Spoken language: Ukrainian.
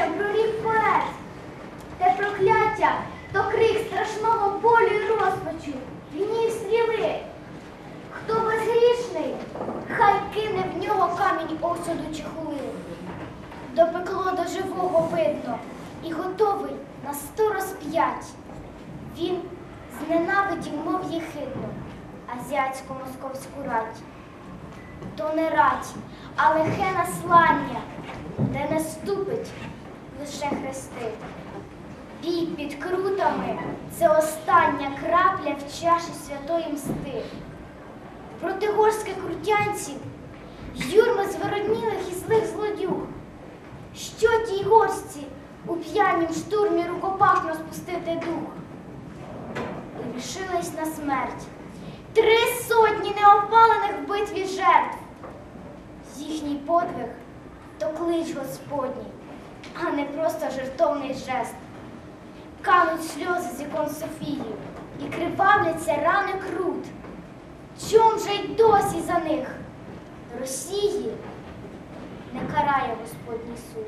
плачем прорік поет. Те прокляття то крик страшного болю і розпачу, війнів стріли. Хто безгрішний, хай кине в нього камінь осуду чи хули, до пекло до живого видно і готовий на сто розп'ять. Він зненавидів, мов єхидно, азіатську московську рать. То не рать, а лихе наслання, де не ступить лише хрести. Бій під крутами це остання крапля в чаші святої мсти. Проти горських крутянців юрми звороднілих і злих злодюг. Що тій горстці у п'янім штурмі рукопашно спустити дух? Рішились на смерть. Три сотні неопалених в битві жертв. Їхній подвиг то клич Господній, а не просто жертовний жест. Кануть сльози з ікон Софії і кривавляться рани крут. Чом же й досі за них? Росії не карає Господній суд.